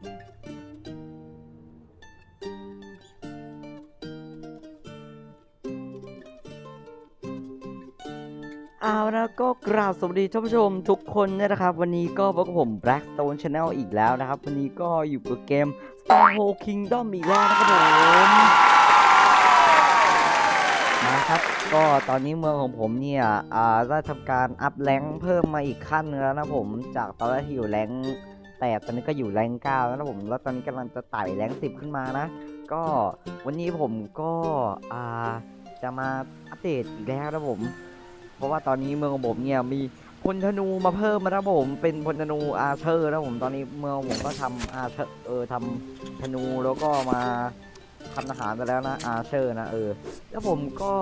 เอาละก็กราบสวัสดีท่านผู้ชมทุกคนนะครับ วันนี้ก็พบกับผม Blackstone Channel อีกแล้วนะครับ วันนี้ก็อยู่กับเกม Starhold Kingdom อีกแล้วนะครับผมนะครับก็ตอนนี้เมืองของผมเนี่ยอ่าได้ทำการอัพแรงเพิ่มมาอีกขั้นแล้วนะผม จากตอนแรกที่อยู่แรง แปดตอนนี้ก็อยู่แรงเก้าแล้วนะผม แล้วตอนนี้กำลังจะไต่แรงสิบขึ้นมานะ ก็วันนี้ผมก็อ่าจะมาอัปเดตอีกแล้วนะผม เพราะว่าตอนนี้เมืองของผมเนี่ยมีพลธนูมาเพิ่มมาแล้วผม เป็นพลธนูอาเชอร์แล้วผม ตอนนี้เมืองผมก็ทำอาเชอร์เออทำธนูแล้วก็มาทำทหารไปแล้วนะอาเชอร์นะเออ แล้วผมก็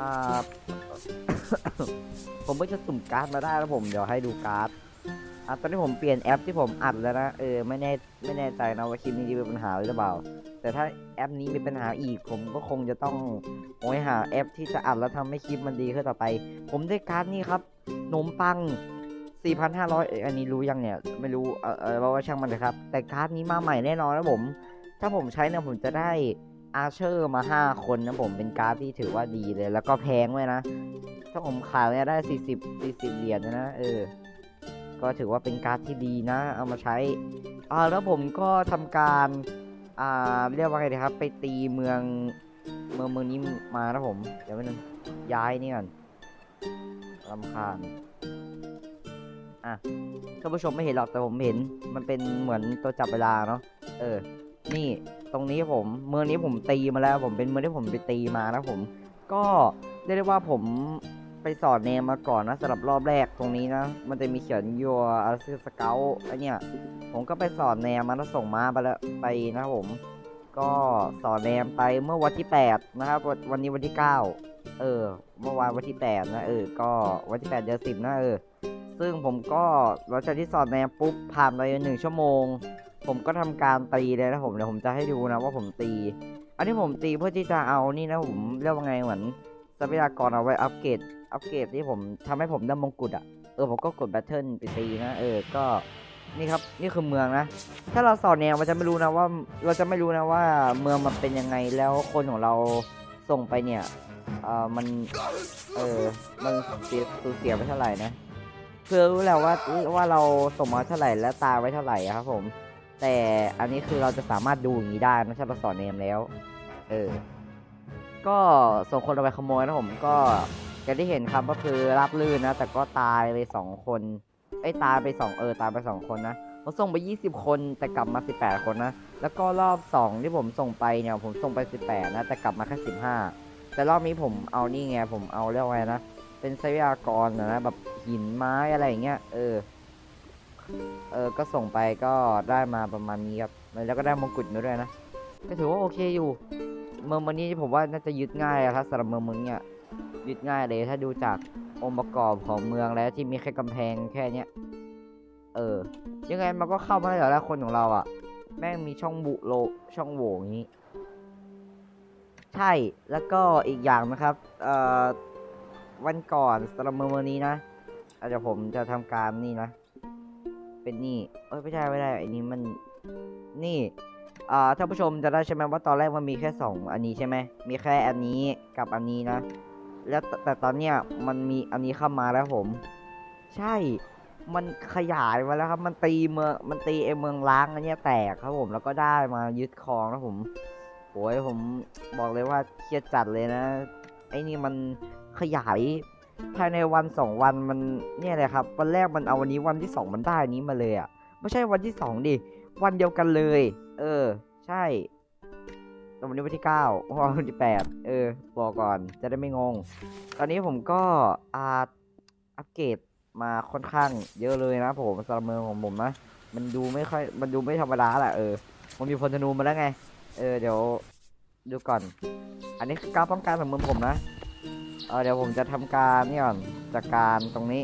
อ่าผมก็จะสุ่มการ์ดมาได้แล้วผม เดี๋ยวให้ดูการ์ด อะตอนนี้ผมเปลี่ยนแอปที่ผมอัดแล้วนะ เออไม่แน่ไม่แน่ใจนะว่าคลิปนี้จะมีปัญหาหรือเปล่า แต่ถ้าแอปนี้มีปัญหาอีกผมก็คงจะต้องโอ้ยหาแอปที่จะอัดแล้วทำให้คลิปมันดีขึ้นต่อไป ผมได้การ์ดนี่ครับนมปัง 4,500เอ้ยอันนี้รู้ยังเนี่ย ไม่รู้ เออเออว่าช่างมันเลยครับ แต่การ์ดนี้มาใหม่แน่นอนนะผม ถ้าผมใช้เนี่ยผมจะได้อาเชอร์มา 5 คนนะผมเป็นการ์ดที่ถือว่าดีเลย แล้วก็แพงด้วยนะ ถ้าผมขายเนี่ยได้ 40 40 เหรียญนะ เออ ก็ถือว่าเป็นการ์ดที่ดีนะ เอามาใช้อ่าแล้วผมก็ทำการอ่าเรียกว่าไงดีครับ ไปตีเมืองเมืองเมืองนี้มานะผม เดี๋ยวไปนึงย้ายนี่ก่อนลำคาญอะท่านผู้ชมไม่เห็นหรอกแต่ผมเห็น มันเป็นเหมือนตัวจับเวลาเนาะเออ นี่ตรงนี้ผมเมืองนี้ผมตีมาแล้ว ผมเป็นเมืองที่ผมไปตีมานะผม ก็เรียกได้ว่าผม ไปสอนเนมมาก่อนนะสำหรับรอบแรกตรงนี้นะ มันจะมีเขียน your a s s i s c o u t ไอเนี่ย ผมก็ไปสอนแนมมาแล้วส่งมาไปแล้วไปนะผม ก็สอนแนมไปเมื่อวันที่ 8 นะครับ วันนี้วันที่ 9 เออ เมื่อวานวันที่ 8 นะเออ ก็วันที่ 8 เดือน10 นะเออ ซึ่งผมก็หลังจากที่สอนแนมปุ๊บผ่านไปหนึ่งชั่วโมง ผมก็ทำการตีเลยนะผมเดี๋ยวผมจะให้ดูนะว่าผมตี อันนี้ผมตีเพื่อที่จะเอานี่นะผมเรียกว่าไงเหมือนทรัพยากรเอาไว้อัปเกรด อัปเกรดที่ผมทำให้ผมได้มงกุฎอะเออผมก็กดแบทเทิลไปตีนะเออก็นี่ครับนี่คือเมืองนะ ถ้าเราสอนแนวมันจะไม่รู้นะว่าเราจะไม่รู้นะว่าเมืองมันเป็นยังไงแล้วคนของเราส่งไปเนี่ยเออมันเออมันเสียสูญเสียไปเท่าไหร่นะเพื่อรู้แล้วว่าว่าเราส่งมาเท่าไหร่และตายไว้เท่าไหร่ครับผม แต่อันนี้คือเราจะสามารถดูอย่างนี้ได้นะถ้าเราสอนเนมแล้ว เออ ก็ส่งคนเอาไปขโมยนะผมก็ อย่างที่เห็นครับก็คือรับลื่นนะ แต่ก็ตายไปสองคนไอ้ตายไปสองเออตายไปสองคนนะผมส่งไป 20 คนแต่กลับมา 18 คนนะ แล้วก็รอบ 2 ที่ผมส่งไปเนี่ยผมส่งไป 18 นะ แต่กลับมาแค่ 15 แต่รอบนี้ผมเอานี่ไงผมเอาเรียกว่าไงนะ เป็นทรัพยากรนะแบบหินไม้อะไรอย่างเงี้ยเออ เออ ก็ส่งไปก็ได้มาประมาณนี้ครับ แล้วก็ได้มงกุฎมาด้วยนะ ก็ถือว่าโอเคอยู่ เมืองมันนี้ผมว่าน่าจะยึดง่ายอะครับสำหรับเมืองมึงเนี่ย ยึดง่ายเลยถ้าดูจากองค์ประกอบของเมืองแล้วที่มีแค่กำแพงแค่เนี้ย เออ ยังไงมันก็เข้ามาได้อยู่แล้วคนของเราอะ่ะ แม่งมีช่องบุโลช่องโหว่อย่างนี้ ใช่แล้วก็อีกอย่างนะครับ เอ่อ วันก่อนสำหรับเมืองเมืองนี้นะอาจจะผมจะทำการนี่นะ เป็นนี่เอ้ยไม่ใช่ไม่ได้อันนี้มันนี่อ่าท่านผู้ชมจะได้ใช่ไหมว่าตอนแรกมันมีแค่สองอันนี้ใช่ไหมมีแค่อันนี้กับอันนี้นะ แล้วแต่ตอนเนี้ยมันมีอันนี้เข้ามาแล้วผม ใช่ มันขยายมาแล้วครับ มันตีเมืองมันตีไอเมืองล้างอันเนี้ยแตกครับผมแล้วก็ได้มายึดครองนะผมโอ้ยผมบอกเลยว่าเครียดจัดเลยนะ ไอ้นี่มันขยายภายในวันสองวันมันเนี่ยเลยครับ วันแรกมันเอาวันนี้วันที่สองมันได้อันนี้มาเลยอะไม่ใช่วันที่สองดิวันเดียวกันเลย เออ ใช่ วันนี้วันที่เก้าวันที่แปดเออ บอกก่อน จะได้ไม่งง ตอนนี้ผมก็อาอัปเกรดมาค่อนข้างเยอะเลยนะผมสำหรับเมืองของผมนะ มันดูไม่ค่อย มันดูไม่ธรรมดาแหละเออมันมีพลธนูมาแล้วไง เออ เดี๋ยวดูก่อน อันนี้คือการป้องกันของเมืองผมนะเออเดี๋ยวผมจะทำการนี่ก่อนจัดการตรงนี้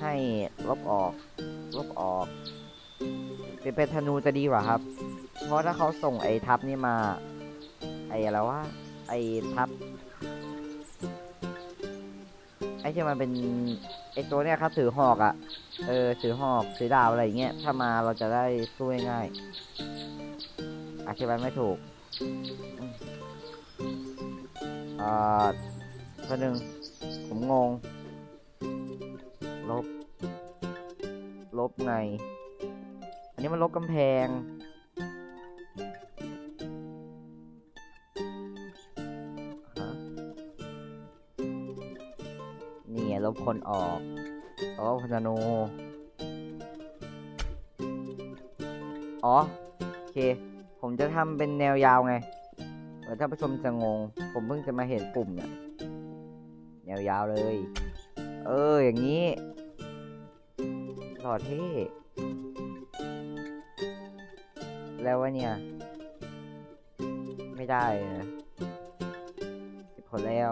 ให้ลบออก ลบออก เป็นเป็นธนูจะดีกว่าครับ เพราะถ้าเขาส่งไอ้ทับนี่มา ไอ้อะไรวะไอ้ทับไอ้ที่มันเป็นไอ้ตัวเนี้ยครับถือหอกอะ่ะ เออถือหอกถือดาบอะไรอย่างเงี้ยถ้ามาเราจะได้สู้ง่ายอธิบายไม่ถูกอ่าคนหนึ่งผมงง ลบ ลบไง อันนี้มันลบกำแพง คนออกอ๋อพนธนูอ๋อ โอเค ผมจะทำเป็นแนวยาวไงเดี๋ยวท่านผู้ชมจะงง ผมเพิ่งจะมาเห็นปุ่มเนี่ย แนวยาวเลย เออ อย่างนี้หล่อเท่แล้ววะเนี่ย ไม่ได้นะสิบคนแล้ว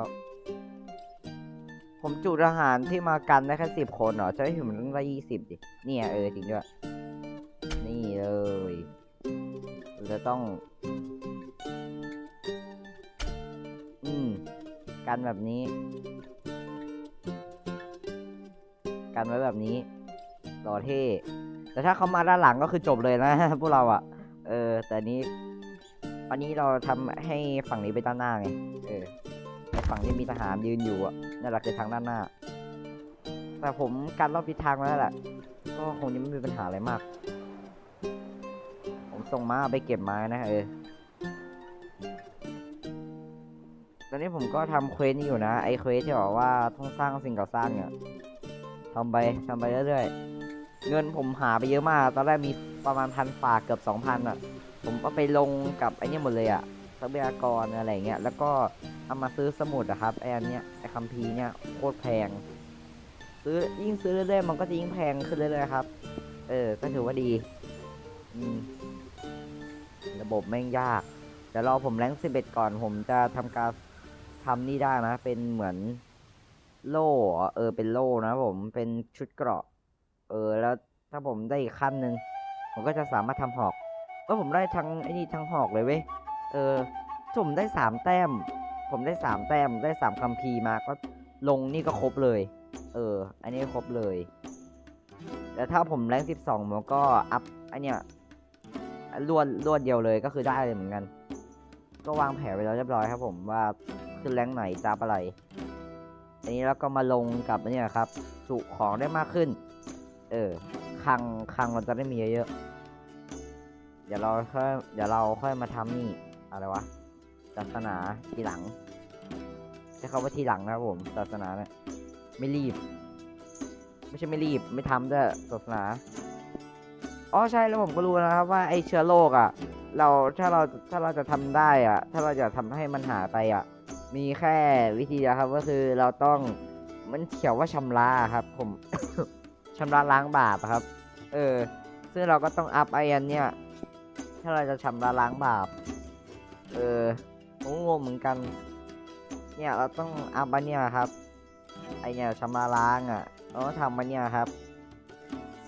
ผมจุทหารที่มากันได้แค่สิบคนเหรอ จะให้ผมต้องได้ยี่สิบดิ เนี่ยเออจริงด้วย นี่เลยเราจะต้อง อืม กันแบบนี้ กันไว้แบบนี้รอเท่แต่ถ้าเขามาด้านหลังก็คือจบเลยนะพวกเราอะ่ะ เออ แต่นี้อันนี้เราทำให้ฝั่งนี้ไปด้านหน้าไง เออ ฝั่งที่มีทหารยืนอยู่อะ นั่นแหละคือทางด้านหน้า แต่ผมการรอบทิศทางมาแล้วแหละ ก็คงจะไม่มีปัญหาอะไรมาก ผมส่งม้าไปเก็บไม้นะเออ ตอนนี้ผมก็ทำเควสนี้อยู่นะ ไอเควสที่บอกว่าต้องสร้างสิ่งก่อสร้างเนี่ยทำไปทำไปเรื่อยๆ เงินผมหาไปเยอะมาก ตอนแรกมีประมาณพันฝากเกือบสองพันอะ ผมก็ไปลงกับไอ้เนี่ยหมดเลยอะทรัพยากรอะไรเงี้ย แล้วก็ เอามาซื้อสมุดอะครับไออันเนี้ยไอคัมภีร์เนี่ยโคตรแพง ซื้อยิ่งซื้อเรื่อยๆมันก็จะยิ่งแพงขึ้นเรื่อยๆครับ เออก็ถือว่าดี อืม ระบบแม่งยากเดี๋ยวรอผมแรงสิบเอ็ดก่อนผมจะทำการทำนี่ได้นะ เป็นเหมือนโล่เออ เป็นโล่นะผมเป็นชุดเกราะ เออ แล้วถ้าผมได้อีกขั้นหนึ่งผมก็จะสามารถทำหอกเออผมได้ทั้งไอ้นี่ทั้งหอกเลยเว้ย เออถ้าผมได้สามแต้ม ผมได้สามแต้มได้สามคัมภีร์มาก็ลงนี่ก็ครบเลย เออ อันนี้ครบเลยแต่ถ้าผมแรงสิบสองผมก็อัพอันเนี้ยรวดรวดเดียวเลยก็คือได้เลยเหมือนกัน ก็วางแผนไว้แล้วเรียบร้อยครับ ผมว่าขึ้นแรงไหนจับอะไรอันนี้แล้วก็มาลงกับนเนี้ยครับจุของได้มากขึ้น เออคังคังเราจะได้มีเยอะๆเดี๋ยวเราค่อยเดี๋ยวเราค่อยมาทำนี่อะไรวะ ศาสนาทีหลังใช้คำว่าทีหลังนะครับผมศาสนาเนี่ยไม่รีบ ไม่ใช่ไม่รีบ ไม่ทำด้วยศาสนาอ๋อใช่แล้วผมก็รู้นะครับว่าไอเชื้อโรคอะ เราถ้าเราถ้าเราจะทำได้อะ ถ้าเราจะทำให้มันหายไปอะ มีแค่วิธีเดียวครับก็คือเราต้องมันเขียวว่าชำระครับ ผมชำระล้างบาปครับ เออ ซึ่งเราก็ต้องอัพไออันเนี้ยถ้าเราจะชำระล้างบาป เออ ผมงงเหมือนกัน เนี่ยเราต้องอัพอันเนี้ยครับไอเนี่ยชำระล้างอะเราต้องทำอันเนี้ยครับ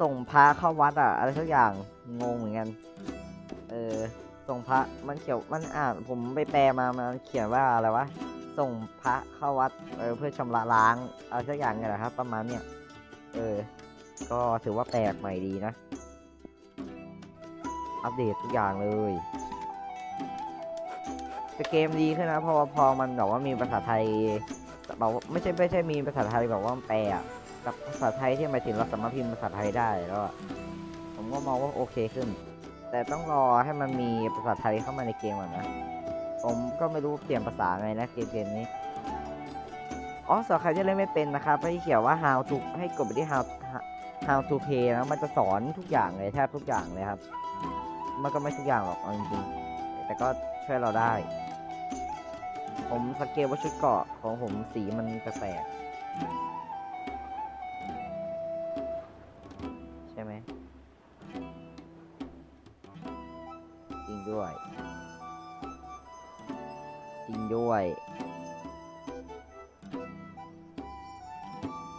ส่งพระเข้าวัดอะอะไรสักอย่างงงเหมือนกัน เออส่งพระมันเขียวมันอ่านผมไปแปลมามันเขียนว่าอะไรวะส่งพระเข้าวัดเออเพื่อชำระล้างอะไรสักอย่างเนี่ยแหละครับ ประมาณเนี้ยเออ ก็ถือว่าแปลกใหม่ดีนะ อัปเดตทุกอย่างเลย แต่เกมดีขึ้นนะเพราะว่าพอมันแบบว่ามีภาษาไทยแบบว่าไม่ใช่ไม่ใช่มีภาษาไทยแบบว่าแปลอะกับภาษาไทยที่หมายถึงเราสามารถพิมพ์ภาษาไทยได้แล้วอะผมก็มองว่าโอเคขึ้น แต่ต้องรอให้มันมีภาษาไทยเข้ามาในเกมก่อนนะผมก็ไม่รู้เปลี่ยนภาษาไงนะเกมเกมนี้อ๋อสำหรับใครที่เล่นไม่เป็นนะครับให้เขียนว่า how to ให้กดไปที่ how how to play นะมันจะสอนทุกอย่างเลยแทบทุกอย่างเลยครับ มันก็ไม่ทุกอย่างหรอกเอาจริงๆแต่ก็ช่วยเราได้ ผมสังเกตว่าชุดเกาะของผมสีมันแปลกๆใช่ไหมจริงด้วย จริงด้วย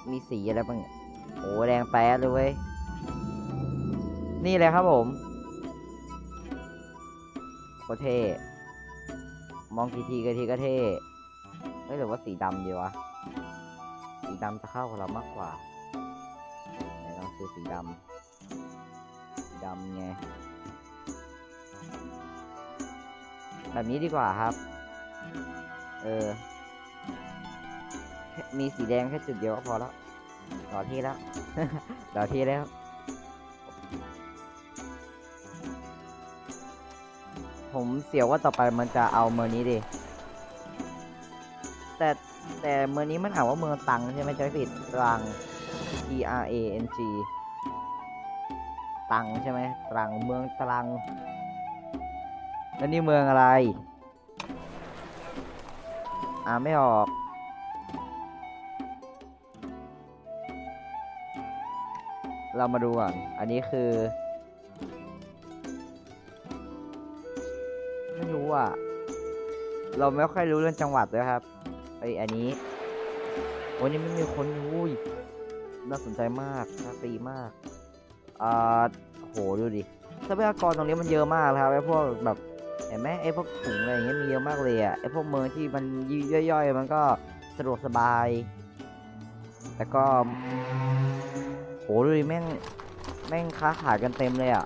มีสีอะไรบ้างเนี่ยโอ้แดงแป๊ดเลยเว้ย นี่เลยครับผมโคเท่ มองกี่ทีก็ทีก็เท่ไม่หรือว่าสีดำดีวะ สีดำจะเข้ากับเรามากกว่าไหนลองซื้อสีดำสีดำไง แบบนี้ดีกว่าครับ เออ มีสีแดงแค่จุดเดียวก็พอแล้วต่อที่แล้วต่อที่แล้ว ผมเสียวว่าต่อไปมันจะเอาเมืองนี้ดิแต่แต่เมืองนี้มันอ่านว่าเมืองตังใช่ไหมจะไม่ผิดตัง T R A N G ตังใช่ไหมตรังเมืองตรัง แล้วนี่เมืองอะไร อ่านไม่ออกเรามาดูก่อน อันนี้คือ เราไม่ค่อยรู้เรื่องจังหวัดเลยครับไออันนี้โอ้นี่ไม่มีคนอุ้ยน่าสนใจมากน่าตีมากอ่าโหดูดิทรัพยากรตรงนี้มันเยอะมากเลยครับไอพวกแบบเห็นไหมไอพวกถุงอะไรอย่างเงี้ยมีเยอะมากเลยอะไอพวกเมืองที่มันย่อยๆ มันก็สะดวกสบาย แต่ก็โหดูดิแม่งแม่งค้าขายกันเต็มเลยอะ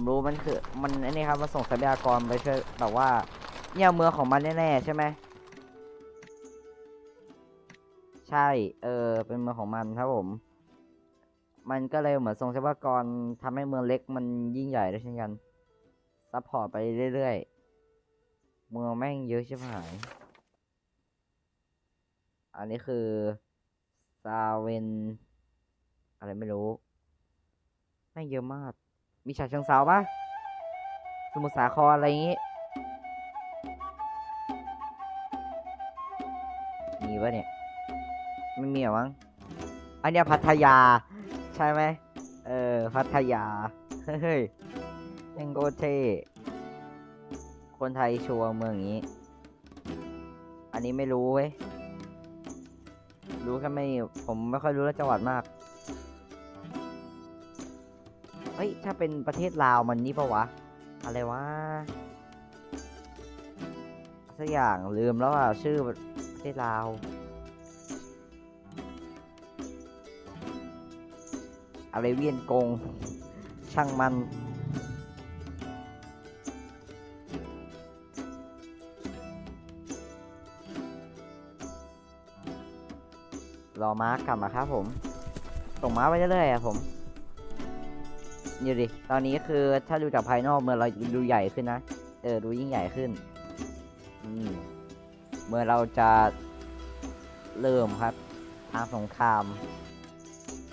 ผมรู้มันคือ มันไอ้นี่ครับมันส่งทรัพยากรไปช่วยแบบว่าเนี่ยเมืองของมันแน่ๆใช่ไหมใช่ เออ เป็นเมืองของมันครับผม มันก็เลยเหมือนทรงทรัพยากรทำให้เมืองเล็กมันยิ่งใหญ่ด้วยเช่นกันซัพพอร์ตไปเรื่อยๆ เมืองแม่งเยอะชิบหาย อันนี้คือซาเวนอะไรไม่รู้ แม่งเยอะมาก มีฉะเชิงเซาปะสมุทรสาครอะไรอย่างงี้ มีปะเนี่ย ไม่มีหรอมั้ง อันเนี้ยพัทยา ใช่ไหม เออ พัทยา เฮ้ยเอ็งโกเทคนไทยชัวร์เมืองนี้ อันนี้ไม่รู้เว้ย รู้แค่ไม่ ผมไม่ค่อยรู้เรื่องจังหวัดมาก เฮ้ย ถ้าเป็นประเทศลาวมันนี่ปะวะ อะไรวะสักอย่างลืมแล้วอะ ชื่อประเทศลาว อะไรเวียนกง ช่างมันรอม้ากลับมาครับผม ส่งม้าไปเรื่อยๆอะผม นี่ดิ ตอนนี้คือถ้าดูจากภายนอกเมืองเราดูใหญ่ขึ้นนะ เออ ดูยิ่งใหญ่ขึ้น อืม เมื่อเราจะเริ่มครับ ทางสงคราม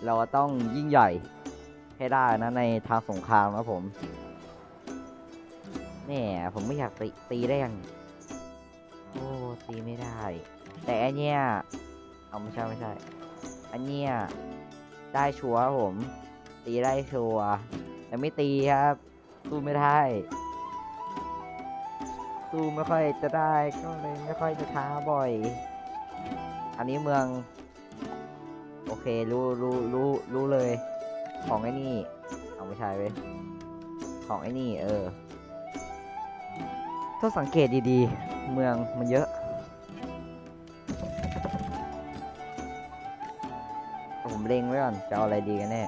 เราต้องยิ่งใหญ่ให้ได้นะในทางสงครามนะผมแหน่ผมไม่อยากตีตีได้ยังโอ้ตีไม่ได้ แต่อันเนี้ยเอาไม่ใช่ไม่ใช่ อันเนี้ยได้ชัวร์ผม ตีได้ชัวร์แต่ไม่ตีครับ สู้ไม่ได้ สู้ไม่ค่อยจะได้ก็เลยไม่ค่อยจะท้าบ่อย อันนี้เมือง โอเครู้รู้รู้รู้เลย ของไอ้นี่ เอาไม่ใช่เว้ยของไอ้นี่ เออถ้าสังเกตดีๆ เมืองมันเยอะผมเล็งไว้ก่อนจะเอาอะไรดีกันแน่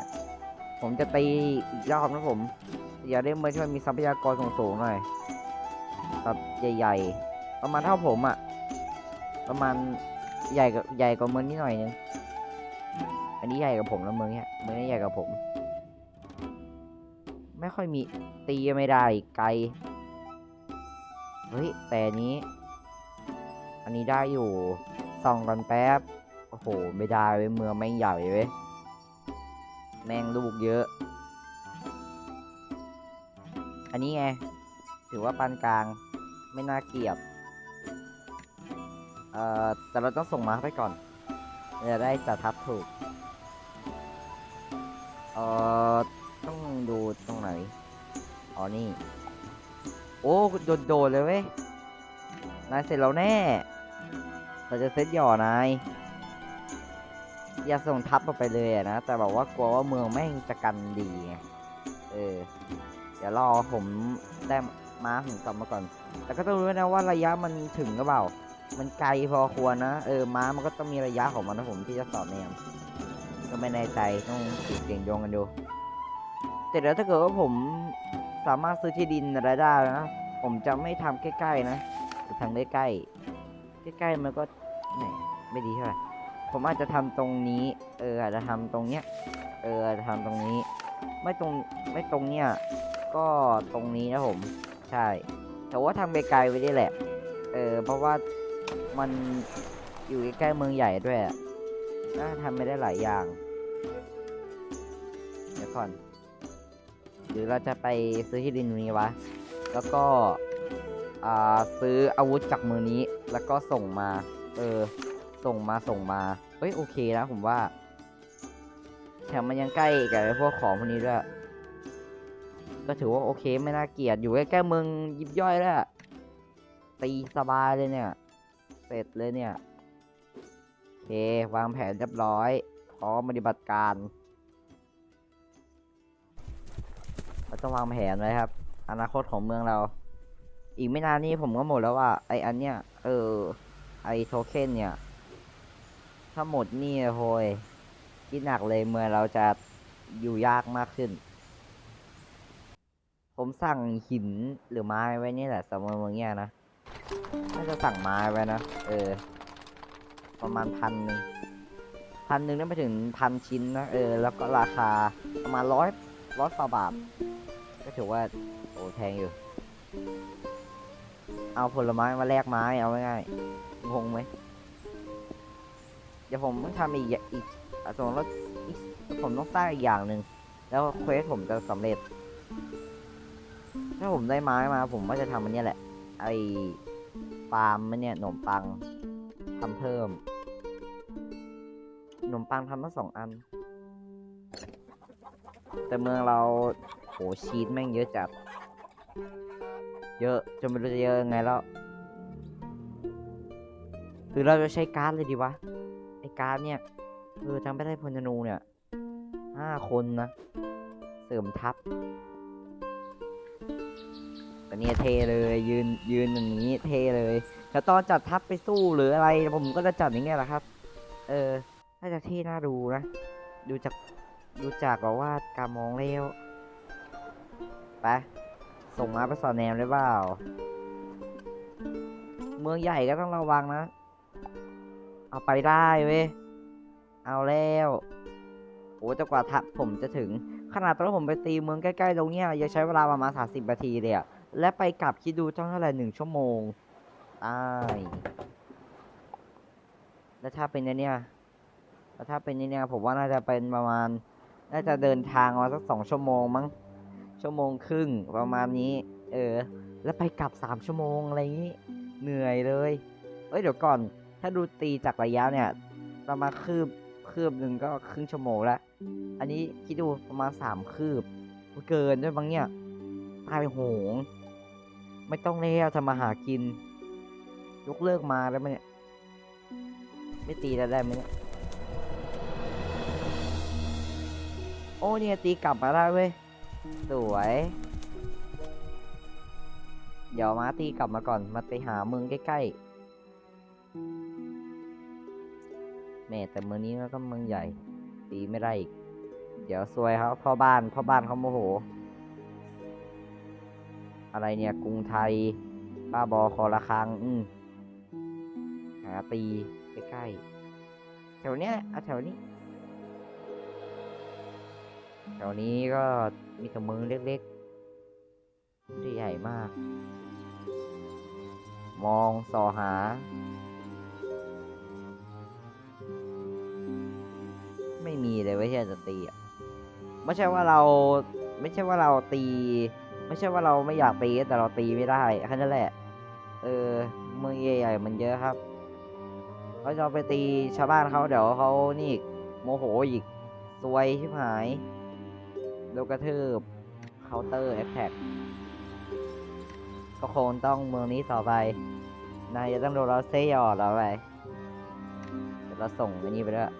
ผมจะตีอีกรอบนะผม อยากได้เมือที่มันมีทรัพยากรสูงๆหน่อยแบบใหญ่ๆ ประมาณเท่าผมอะประมาณใหญ่กับใหญ่กว่าเมืองนี้หน่อยนึง อันนี้ใหญ่กับผมแล้วเมืองเนี้ยเมืองนี้ใหญ่กับผม ไม่ค่อยมีตีไม่ได้ไกล เฮ้ยแต่นนี้ อันนี้ได้อยู่ส่องกันแป๊บ โอ้โห ไม่ได้เว้ยเมืองแม่งใหญ่เว้ย แม่งลูกเยอะ อันนี้ไง ถือว่าปานกลางไม่น่าเกลียบเอ่อ แต่เราต้องส่งมาไปก่อนจะได้จัดทับถูก เอ่อ ต้องดูตรงไหน อ๋อ นี่ โอ้ โดดโดดเลยเว้ย นายเสร็จแล้วแน่ เราจะเซตหย่อนาย อย่าส่งทัพออกไปเลยนะ แต่แบบว่ากลัวว่าเมืองแม่งจะกันดีไงเออ เดี๋ยวรอผมได้ม้าผมกลับมาก่อน แต่ก็ต้องรู้นะว่าระยะมันถึงหรือเปล่า มันไกลพอควรนะ เออ ม้ามันก็ต้องมีระยะของมันนะผมที่จะสอดแนมก็ไม่แน่ใจต้องเสี่ยงโยงกันดู แต่เดี๋ยวถ้าเกิดว่าผมสามารถซื้อที่ดินอะไรได้นะ ผมจะไม่ทำใกล้ๆนะจะทำใกล้ๆใกล้ๆมันก็ไม่ดีเท่าไหร่ ผมอาจจะทำตรงนี้ เอออาจจะทำตรงเนี้ย เอออาจจะทำตรงนี้ ไม่ตรงไม่ตรงเนี้ย ก็ตรงนี้นะผม ใช่ แต่ว่าทำไปไกลไว้ได้แหละ เออ เพราะว่ามันอยู่ใกล้ๆเมืองใหญ่ด้วยน่าทำไม่ได้หลายอย่าง เดี๋ยวก่อน หรือเราจะไปซื้อที่ดินตรงนี้วะ แล้วก็ อ่า ซื้ออาวุธจากมือนี้ แล้วก็ส่งมา เออ ส่งมาส่งมา เฮ้ยโอเคนะผมว่า แถมมันยังใกล้กับพวกของพวกนี้ด้วย ก็ถือว่าโอเคไม่น่าเกลียดอยู่ใกล้ๆเมืองยิบย่อยแล้วตีสบายเลยเนี่ย เสร็จเลยเนี่ยโอเควางแผนเรียบร้อย พร้อมปฏิบัติการเราต้องวางแผนไว้ครับ อนาคตของเมืองเรา อีกไม่นานนี้ผมก็หมดแล้วว่าไออันเนี้ยเออไอโทเค็นเนี่ย ถ้าหมดนี่โหยคิดหนักเลยเมื่อเราจะอยู่ยากมากขึ้น ผมสั่งหินหรือไม้ไว้นี่แหละสำหรับเมืองเนี้ยนะน่าจะสั่งไม้ไว้นะ เออ ประมาณพันหนึ่งพันหนึ่งนั่นไปถึงพันชิ้นนะ เออ แล้วก็ราคาประมาณร้อยร้อยกว่าบาท ก็ถือว่า โอ้แพงอยู่ เอาผลไม้มาแลกไม้เอาง่ายๆงงไหม เดี๋ยวผมต้องทำอีกอย่าอีกอะสมมติว่าอีกผมต้องสร้างอีกอย่างหนึ่งแล้วเควสผมจะสำเร็จ ถ้าผมได้ไม้มา ผมก็จะทำอันเนี้ยแหละ ไอ้ฟาร์มมันเนี่ยขนมปังทำเพิ่มขนมปังทำมาสองอัน แต่เมืองเราโหชีสแม่งเยอะจัด เยอะจนไม่รู้จะเยอะยังไงแล้ว หรือเราจะใช้การ์ดเลยดีวะ การ์ดเนี่ยเออจำไม่ได้พลนูเนี่ยห้าคนนะ เสริมทัพแต่เนี่ยเทเลยยืนยืนอย่างนี้เทเลยแล้วตอนจัดทัพไปสู้หรืออะไรผมก็จะจัดอย่างเงี้ยแหละครับ เออน่าจะเท่น่าดูนะ ดูจากดูจากแบบว่าการมองเร็วไปส่งมาไปสอนแนมได้เปล่า เมืองใหญ่ก็ต้องระวังนะ เอาไปได้เว้ย เอาแล้วโอ้จะกว่าทัพผมจะถึง ขนาดตอนผมไปตีเมืองใกล้ๆตรงเนี้ยยังใช้เวลาประมาณสามสิบนาทีเลยอะและไปกลับคิดดูต้องเท่าไหร่หนึ่งชั่วโมงตายแล้วถ้าเป็นอันเนี่ยแล้วถ้าเป็นอันเนี่ยผมว่าน่าจะเป็นประมาณ น่าจะเดินทางมาสักสองชั่วโมงมั้ง ชั่วโมงครึ่งประมาณนี้ เออ แล้วไปกลับสามชั่วโมงอะไรอย่างนี้ เหนื่อยเลย เอ้ยเดี๋ยวก่อน ถ้าดูตีจากระยะเนี่ย ประมาณคืบคืบหนึ่งก็ครึ่งชั่วโมงแล้ว อันนี้คิดดูประมาณสามคืบ เกินด้วยบางเนี่ยตายโหง ไม่ต้องแล้วทำมาหากิน ยกเลิกมาแล้วไหมเนี่ย ไม่ตีแล้วได้ไหมเนี่ย โอ้เนี่ยตีกลับมาได้เว้ย สวย เดี๋ยวมาตีกลับมาก่อน มาไปหาเมืองใกล้ๆ แม่แต่เมืองนี้มันก็เมืองใหญ่ ตีไม่ได้อีก เดี๋ยวซวยครับพ่อบ้านพ่อบ้านเขาโมโห อะไรเนี่ยกรุงไทยป้าบอคอระคัง อืมหาตีใกล้ๆแถวเนี้ยเอาแถวนี้แถวนี้ก็มีแต่เมืองเล็กๆไม่ได้ใหญ่มาก มองสอหา ไม่มีเลยไว้ยที่จะตีอะไม่ใช่ว่าเราไม่ใช่ว่าเราตี ไม่ใช่ว่าเราไม่อยากตีแต่เราตีไม่ได้แค่นั้นแหละ เออเมืองใหญ่ๆมันเยอะครับเขาจะไปตีชาวบ้านเขาเดี๋ยวเขานี่โมโหอีกซวยชิบหายโดนกระทืบเคาน์เตอร์แอคแท็กก็คงต้องเมืองนี้ต่อไป นายจะต้องโดนเราเซยอดเราไปเดี๋ยวเราส่งอันนี้ไปด้วย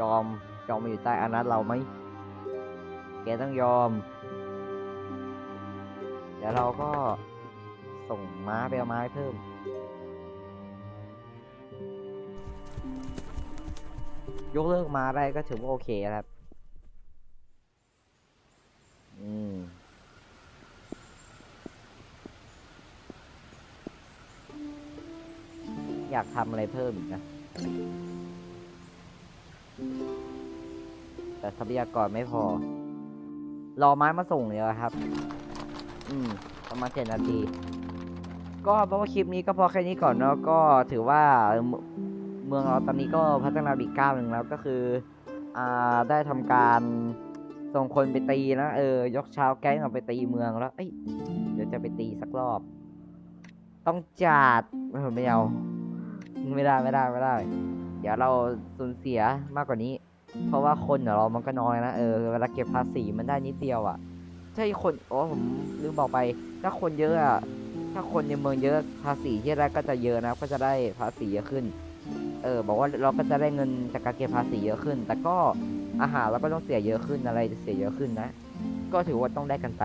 ยอม จองมาอยู่ใต้อานาตเราไหม แกต้องยอม เดี๋ยวเราก็ส่งม้าไปเอาไม้เพิ่ม ยกเลิกมาได้ก็ถือว่าโอเคครับ อืมอยากทำอะไรเพิ่มอีกนะ แต่ทรัพยากรไม่พอ รอไม้มาส่งเลยครับ อืม ประมาณเจ็ดนาที ก็เพราะว่าคลิปนี้ก็พอแค่นี้ก่อนเนาะก็ถือว่าเมืองเราตอนนี้ก็พัฒนาอีกก้าวหนึ่งแล้วก็คือ อ่าได้ทำการส่งคนไปตีนะเออยกช้าแก๊งออกไปตีเมืองแล้วเอ้ยเดี๋ยวจะไปตีสักรอบ ต้องจัดไม่เอาไม่ได้ไม่ได้ไม่ได้ เดี๋ยวเราสูญเสียมากกว่านี้ เพราะว่าคนขอเรามันก็น้อยนะเออเวลาเก็บภาษีมันได้นิดเดียวอะ่ะใช่คนโอ้ผมลืมบอกไป ถ้าคนเยอะอะถ้าคนในเมืองเยอะภาษีที่ได้ก็จะเยอะนะ ก็จะได้ภาษีเยอะขึ้น เออ บอกว่าเราก็จะได้เงินจากการเก็บภาษีเยอะขึ้น แต่ก็อาหารเราก็ต้องเสียเยอะขึ้นอะไรจะเสียเยอะขึ้นนะ ก็ถือว่าต้องได้กันไป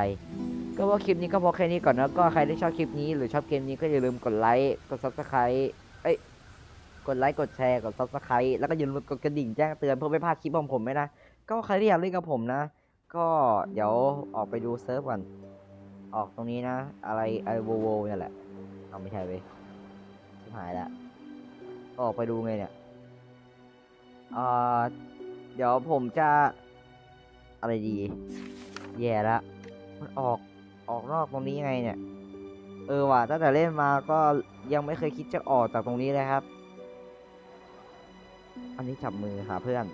ก็ว่าคลิปนี้ก็พอแค่นี้ก่อนนะก็ใครที่ชอบคลิปนี้หรือชอบเกมนี้ก็อย่าลืมกดไลค์กด subscribe เอ้ย กดไลค์กดแชร์กด subscribe แล้วก็อย่าลืมกดกระดิ่งแจ้งเตือนเพื่อไม่พลาดคลิปของผมด้วยนะ ก็ใครที่อยากเล่นกับผมนะ ก็เดี๋ยวออกไปดูเซิร์ฟก่อนออกตรงนี้นะ อะไรไอโวโวเนี่ยแหละเอาไม่ใช่เว้ยชิบหายแล้วออกไปดูไงเนี่ยเอ่อเดี๋ยวผมจะ อะไรดี แย่ละมันออกออกนอกตรงนี้ยังไงเนี่ย เออว่ะตั้งแต่เล่นมาก็ยังไม่เคยคิดจะออกจากตรงนี้เลยครับ อันนี้จับมือหาเพื่อน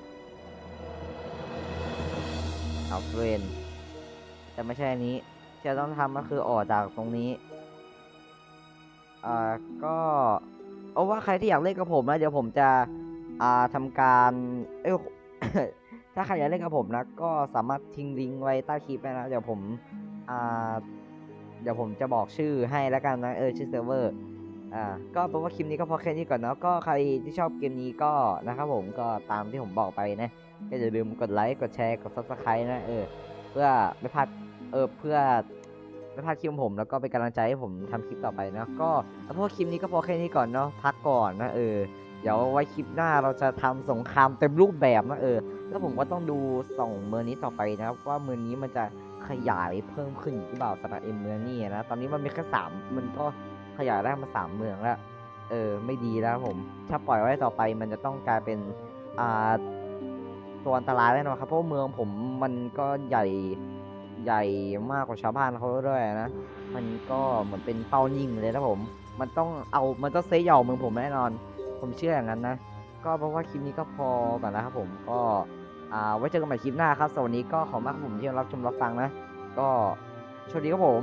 เอาเฟรนด์แต่ไม่ใช่อันนี้ที่จะต้องทำก็คือออกจากตรงนี้อ่าก็เอาว่าใครที่อยากเล่นกับผมนะเดี๋ยวผมจะอ่าทำการเอ้ยถ้าใครอยากเล่นกับผมนะก็สามารถทิ้งลิงก์ไว้ใต้คลิปนะเดี๋ยวผมอ่าเดี๋ยวผมจะบอกชื่อให้แล้วกันนะเออชื่อเซิร์ฟเวอร์ อ่าก็เป็นว่าคลิปนี้ก็พอแค่นี้ก่อนเนาะก็ใครที่ชอบเกมนี้ก็นะครับผมก็ตามที่ผมบอกไปนะก็อย่าลืมกดไลค์กดแชร์กด subscribe นะเออเพื่อไม่พลาดเออเพื่อไม่พลาดคลิปของผมแล้วก็เป็นกำลังใจให้ผมทำคลิปต่อไปนะก็แล้วพวกคลิปนี้ก็พอแค่นี้ก่อนเนาะพักก่อนนะเออเดี๋ยวไว้คลิปหน้าเราจะทำสงครามเต็มรูปแบบนะเออ แล้วผมก็ต้องดูสองเมืองนี้ต่อไปนะครับว่าเมืองนี้มันจะขยายเพิ่มขึ้นหรือเปล่าสำหรับเอ็มเมืองนี่นะตอนนี้มันมีแค่สามมันก็ ขยายได้มาสามเมืองแล้ว เออ ไม่ดีแล้วผม ถ้าปล่อยไว้ต่อไปมันจะต้องกลายเป็นอ่าตัวอันตรายแน่นอนครับ เพราะเมืองผมมันก็ใหญ่ใหญ่มากกว่าชาวบ้านเขาด้วยนะ มันก็เหมือนเป็นเป้านิ่งเลยนะผม มันต้องเอา มันต้องเซฟเหย่เมืองผมแน่นอน ผมเชื่ออย่างนั้นนะ ก็เพราะว่าคลิปนี้ก็พอก่อนนะครับผม ก็อ่าไว้เจอกันใหม่คลิปหน้าครับสวัสดีก็ขอบคุณมากผมที่รับชมรับฟังนะ ก็โชคดีครับผม